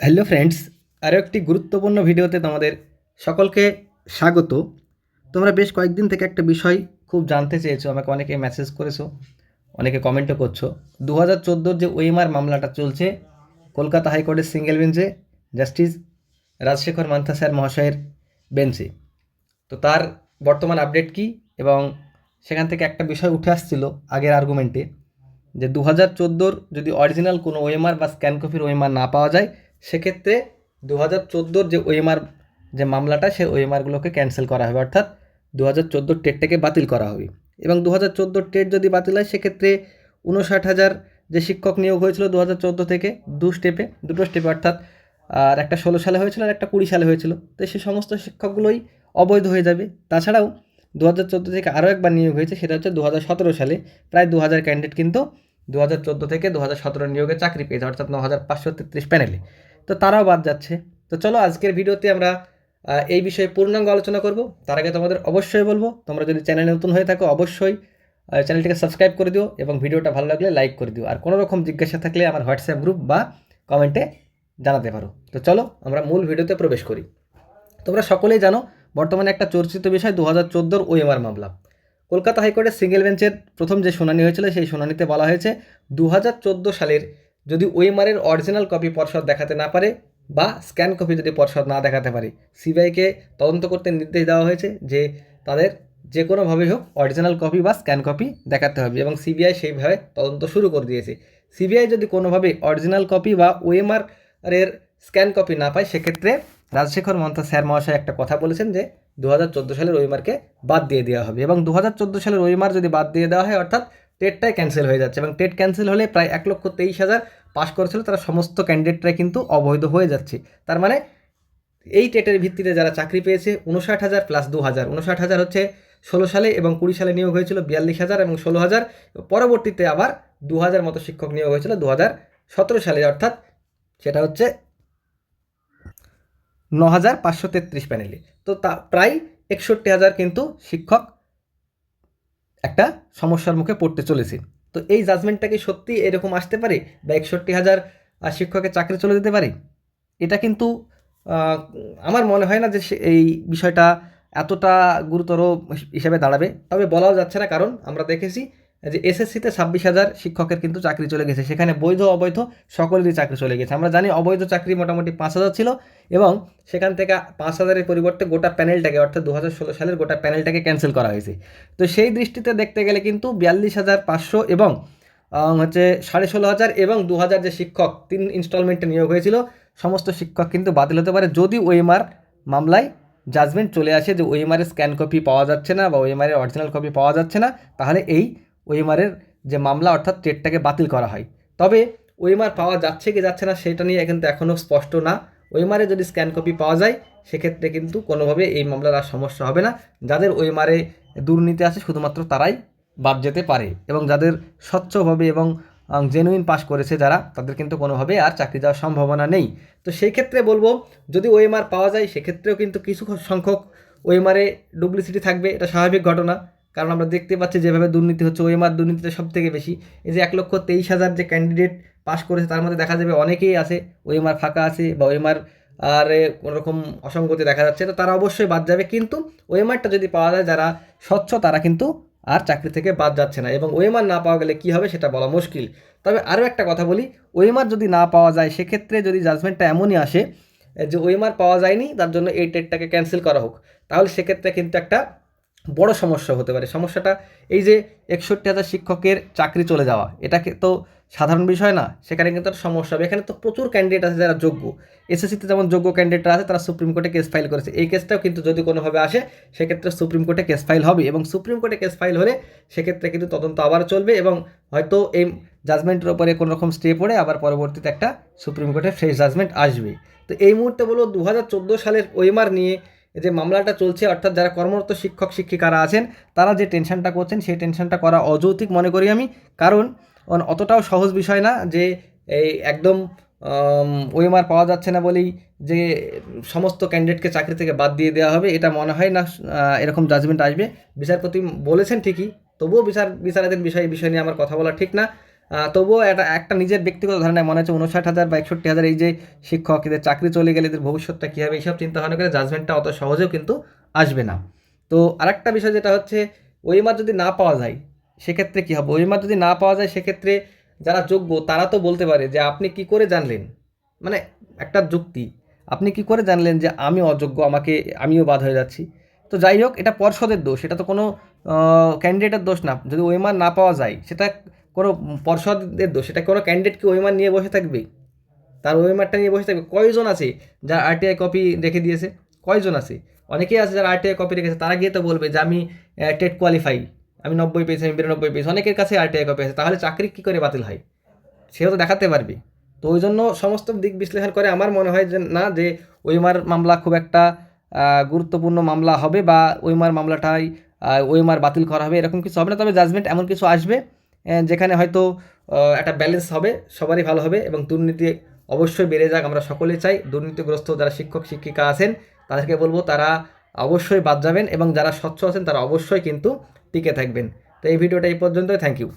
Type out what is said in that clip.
Hello friends, আরও একটি গুরুত্বপূর্ণ ভিডিওতে তোমাদের সকলকে স্বাগত। তোমরা বেশ কয়েকদিন থেকে একটা বিষয় খুব জানতে চেয়েছো, আমাকে অনেকে মেসেজ করেছ, অনেকে কমেন্টও করছ। দু হাজার চোদ্দোর যে ওএমআর মামলাটা চলছে, কলকাতা হাইকোর্টের সিঙ্গেল বেঞ্চে জাস্টিস রাজশেখর মান্থা স্যার মহাশয়ের বেঞ্চে তো তার বর্তমান আপডেট কী এবং সেখান থেকে একটা বিষয় উঠে আসছিল আগের আর্গুমেন্টে যে দু হাজার চোদ্দোর যদি অরিজিনাল কোনো ওএমআর বা স্ক্যান কপির ওএমআর না পাওয়া যায় সেক্ষেত্রে দু হাজার চোদ্দোর যে ওএমআর যে মামলাটা, সেই ওএমআরগুলোকে ক্যান্সেল করা হবে। অর্থাৎ দু হাজার চোদ্দোর টেটটাকে বাতিল করা হবে। এবং দু হাজার চোদ্দোর টেট যদি বাতিল হয়, সেক্ষেত্রে উনষাট হাজার যে শিক্ষক নিয়োগ হয়েছিল দু হাজার চোদ্দ থেকে দু স্টেপে দুটো স্টেপে অর্থাৎ, আর একটা ষোলো সালে হয়েছিল আর একটা কুড়ি সালে হয়েছিল। তো সেই সমস্ত শিক্ষকগুলোই অবৈধ হয়ে যাবে। তাছাড়াও দু হাজার চোদ্দ থেকে আরও একবার নিয়োগ হয়েছে, সেটা হচ্ছে দু হাজার সতেরো সালে। প্রায় দু হাজার ক্যান্ডিডেট কিন্তু দু হাজার চোদ্দ থেকে দু হাজার সতেরো নিয়োগে চাকরি পেয়েছে, অর্থাৎ ন হাজার পাঁচশো তেত্রিশ প্যানেলে তো তারাও বাদ যাচ্ছে। তো চলো আজকের ভিডিওতে আমরা এই বিষয়ে পূর্ণাঙ্গ আলোচনা করব। তার আগে তোমাদের অবশ্যই বলব, তোমরা যদি চ্যানেলে নতুন হয়ে থাকো, অবশ্যই চ্যানেলটিকে সাবস্ক্রাইব করে দিও এবং ভিডিওটা ভালো লাগলে লাইক করে দিও। আর কোনো রকম জিজ্ঞাসা থাকলে আমার হোয়াটসঅ্যাপ গ্রুপ বা কমেন্টে জানাতে পারো। তো চলো আমরা মূল ভিডিওতে প্রবেশ করি। তোমরা সকলেই জানো, বর্তমানে একটা চর্চিত বিষয় দু হাজার চোদ্দোর ওএমআর মামলা। কলকাতা হাইকোর্টের সিঙ্গেল বেঞ্চের প্রথম যে শুনানি হয়েছিল, সেই শুনানিতে বলা হয়েছে দু হাজার চোদ্দ সালের যদি ওএমআরের অরিজিনাল কপি পর্ষদ দেখাতে না পারে বা স্ক্যান কপি যদি পর্ষদ না দেখাতে পারে সিবিআইকে তদন্ত করতে নির্দেশ দেওয়া হয়েছে যে তাদের যে কোনোভাবেই হোক অরিজিনাল কপি বা স্ক্যান কপি দেখাতে হবে এবং সিবিআই সেইভাবে তদন্ত শুরু করে দিয়েছে। সিবিআই যদি কোনোভাবে অরিজিনাল কপি বা ওএমআর এর স্ক্যান কপি না পায়, সেক্ষেত্রে রাজশেখর মন্থা স্যার মহাশয় একটা কথা বলেছেন যে দু হাজার চোদ্দ সালের ওয়েমারকে বাদ দিয়ে দেওয়া হবে এবং দু হাজার চোদ্দ সালের ওয়েমার যদি বাদ দিয়ে দেওয়া হয়, অর্থাৎ টেটটাই ক্যান্সেল হয়ে যাচ্ছে এবং টেট ক্যান্সেল হলে প্রায় এক লক্ষ তেইশ হাজার পাশ করেছিল। তারা সমস্ত ক্যান্ডিডেটরাই কিন্তু অবৈধ হয়ে যাচ্ছে। তার মানে এই টেটের ভিত্তিতে যারা চাকরি পেয়েছে উনষাট হাজার প্লাস দু হাজার। উনষাট হাজার হচ্ছে ষোলো সালে এবং কুড়ি সালে নিয়োগ হয়েছিল বিয়াল্লিশ হাজার এবং ষোলো হাজার। পরবর্তীতে আবার দু হাজার মতো শিক্ষক নিয়োগ হয়েছিল দু হাজার সতেরো সালে। অর্থাৎ সেটা হচ্ছে ন হাজার পাঁচশো তেত্রিশ প্যানেলে তো তা প্রায় একষট্টি হাজার কিন্তু শিক্ষক একটা সমস্যার মুখে পড়তে চলেছে। তো এই জাজমেন্টটা কি সত্যি এরকম আসতে পারে বা একষট্টি হাজার শিক্ষকের চাকরি চলে যেতে পারে? এটা কিন্তু আমার মনে হয় না যে এই বিষয়টা এতটা গুরুতর হিসাবে দাঁড়াবে। তবে বলাও যাচ্ছে না কারণ আমরা দেখেছি যে এসএসসিতে ছাব্বিশ হাজার শিক্ষকের কিন্তু চাকরি চলে গেছে। সেখানে বৈধ অবৈধ সকলেরই চাকরি চলে গেছে। আমরা জানি অবৈধ চাকরি মোটামুটি পাঁচ হাজার ছিল এবং সেখান থেকে পাঁচ হাজারের পরিবর্তে গোটা প্যানেলটাকে, অর্থাৎ দু হাজার ষোলো সালের গোটা প্যানেলটাকে ক্যান্সেল করা হয়েছে। তো সেই দৃষ্টিতে দেখতে গেলে কিন্তু বিয়াল্লিশ হাজার পাঁচশো এবং হচ্ছে সাড়ে ষোলো হাজার এবং দু হাজার যে শিক্ষক, তিন ইনস্টলমেন্টে নিয়োগ হয়েছিল, সমস্ত শিক্ষক কিন্তু বাতিল হতে পারে যদি ওএমআর মামলায় জাজমেন্ট চলে আসে যে ওএমআরের স্ক্যান কপি পাওয়া যাচ্ছে না বা ওএমআরের অরিজিনাল কপি পাওয়া যাচ্ছে না, তাহলে এই ওএমআরের যে মামলা, অর্থাৎ টেটটাকে বাতিল করা হয়। তবে ওএমআর পাওয়া যাচ্ছে কি যাচ্ছে না, সেটা নিয়ে কিন্তু এখনও স্পষ্ট না। ওএমআরে যদি স্ক্যান কপি পাওয়া যায়, সেক্ষেত্রে কিন্তু কোনোভাবে এই মামলার আর সমস্যা হবে না। যাদের ওএমআরে দুর্নীতি আছে, শুধুমাত্র তারাই বাদ যেতে পারে এবং যাদের স্বচ্ছভাবে এবং জেনুইন পাস করেছে যারা, তাদের কিন্তু কোনোভাবে আর চাকরি যাওয়ার সম্ভাবনা নেই। তো সেই ক্ষেত্রে বলব, যদি ওএমআর পাওয়া যায়, সেক্ষেত্রেও কিন্তু কিছু সংখ্যক ওএমআরে ডুপ্লিসিটি থাকবে, এটা স্বাভাবিক ঘটনা। কারণ আমরা দেখতে পাচ্ছি যেভাবে দুর্নীতি হচ্ছে ওএমআর দুর্নীতিটা সব থেকে বেশি। এই যে এক লক্ষ তেইশ হাজার যে ক্যান্ডিডেট পাস করেছে তার মধ্যে দেখা যাবে অনেকেই আছে ওএমআর ফাঁকা আছে বা ওএমআর আর এ, কোনো রকম অসঙ্গতি দেখা যাচ্ছে তো তারা অবশ্যই বাদ যাবে। কিন্তু ওএমআরটা যদি পাওয়া যায় যারা স্বচ্ছ তারা কিন্তু আর চাকরি থেকে বাদ যাচ্ছে না এবং ওএমআর না পাওয়া গেলে কী হবে সেটা বলা মুশকিল। তবে আরও একটা কথা বলি ওএমআর যদি না পাওয়া যায় সেক্ষেত্রে যদি জাজমেন্টটা এমনই আসে যে ওএমআর পাওয়া যায়নি তার জন্য এই টেটটাকে ক্যান্সেল করা হোক তাহলে সেক্ষেত্রে কিন্তু একটা বড় সমস্যা হতে পারে। সমস্যাটা এই যে একষট্টি হাজার শিক্ষকের চাকরি চলে যাওয়া এটাকে তো সাধারণ বিষয় না? সেখানে কিন্তু একটা সমস্যা হবে। এখানে তো প্রচুর ক্যান্ডিডেট আছে যারা যোগ্য। এসএসসিতে যেমন যোগ্য ক্যান্ডিডেটরা আছে, তারা সুপ্রিম কোর্টে কেস ফাইল করেছে। এই কেসটাও কিন্তু যদি কোনোভাবে আসে, সেক্ষেত্রে সুপ্রিম কোর্টে কেস ফাইল হবে এবং সুপ্রিম কোর্টে কেস ফাইল হলে সেক্ষেত্রে কিন্তু তদন্ত আবার চলবে এবং হয়তো এই জাজমেন্টের ওপরে কোনো রকম স্টে পড়ে আবার পরবর্তীতে একটা সুপ্রিম কোর্টে ফ্রেশ জাজমেন্ট আসবে। তো এই মুহূর্তে বলব দু হাজার চোদ্দ সালের ওয়েমার নিয়ে যে মামলাটা চলছে, অর্থাৎ যারা কর্মরত শিক্ষক, শিক্ষিকারা আছেন, তারা যে টেনশনটা করছেন, সেই টেনশনটা করা অযৌতিক মনে করি আমি। কারণ অতটাও সহজ বিষয় না যে এই একদম ওএমআর পাওয়া যাচ্ছে না বলেই যে সমস্ত ক্যান্ডিডেটকে চাকরি থেকে বাদ দিয়ে দেওয়া হবে, এটা মনে হয় না এরকম জাজমেন্ট আসবে। বিচারপতি বলেছেন ঠিকই, তবুও বিচার, বিচারাধীন বিষয় বিষয় নিয়ে আমার কথা বলা ঠিক না। তবুও একটা একটা নিজের ব্যক্তিগত ধারণায় মনে হচ্ছে উনষাট হাজার বা একষট্টি হাজার এই যে শিক্ষক, এদের চাকরি চলে গেলে এদের ভবিষ্যৎটা কী হবে, এইসব চিন্তা ভাবনা করে জাজমেন্টটা অত সহজেও কিন্তু আসবে না। তো আরেকটা বিষয় যেটা হচ্ছে ওই ওইমার যদি না পাওয়া যায়, সেক্ষেত্রে কী হবে? ওই ওইমার যদি না পাওয়া যায়, সেক্ষেত্রে যারা যোগ্য, তারা তো বলতে পারে যে আপনি কি করে জানলেন? মানে একটা যুক্তি, আপনি কি করে জানলেন যে আমি অযোগ্য, আমাকে, আমিও বাদ হয়ে যাচ্ছি? তো যাই হোক, এটা পর্ষদের দোষ, এটা তো কোনো ক্যান্ডিডেটের দোষ না। যদি ওইমার না পাওয়া যায়, সেটা কোনো পর্ষদের দোষ। এটা কোনো ক্যান্ডিডেট কি ওইমার নিয়ে বসে থাকবে? তার ওইমারটা নিয়ে বসে থাকবে। কয়জন আছে যারা আরটিআই কপি রেখে দিয়েছে? কয়জন আছে? অনেকেই আছে যারা আরটিআই কপি রেখেছে। তারা গিয়ে তো বলবে যে আমি টেট কোয়ালিফাই আমি নব্বই পেয়েছি, আমি বিরানব্বই পেয়েছি। অনেকের কাছে আরটিআই কপি আছে। তাহলে চাকরি কী করে বাতিল হয়? সেও তো দেখাতে পারবে। তো ওই জন্য সমস্ত দিক বিশ্লেষণ করে আমার মনে হয় যে না, যে ওইমার মামলা খুব একটা গুরুত্বপূর্ণ মামলা হবে বা ওইমার মামলাটাই ওইমার বাতিল করা হবে, এরকম কিছু হবে না। তবে জাজমেন্ট এমন কিছু আসবে যেখানে হয়তো একটা ব্যালেন্স হবে, সবারই ভালো হবে এবং দুর্নীতি অবশ্যই বেড়ে যাক, আমরা সকলে চাই। দুর্নীতিগ্রস্ত যারা শিক্ষক, শিক্ষিকা আছেন, তাদেরকে বলব তারা অবশ্যই বাদ যাবেন এবং যারা স্বচ্ছ আছেন, তারা অবশ্যই কিন্তু টিকে থাকবেন। তো এই ভিডিওটা এই পর্যন্তই থ্যাংক ইউ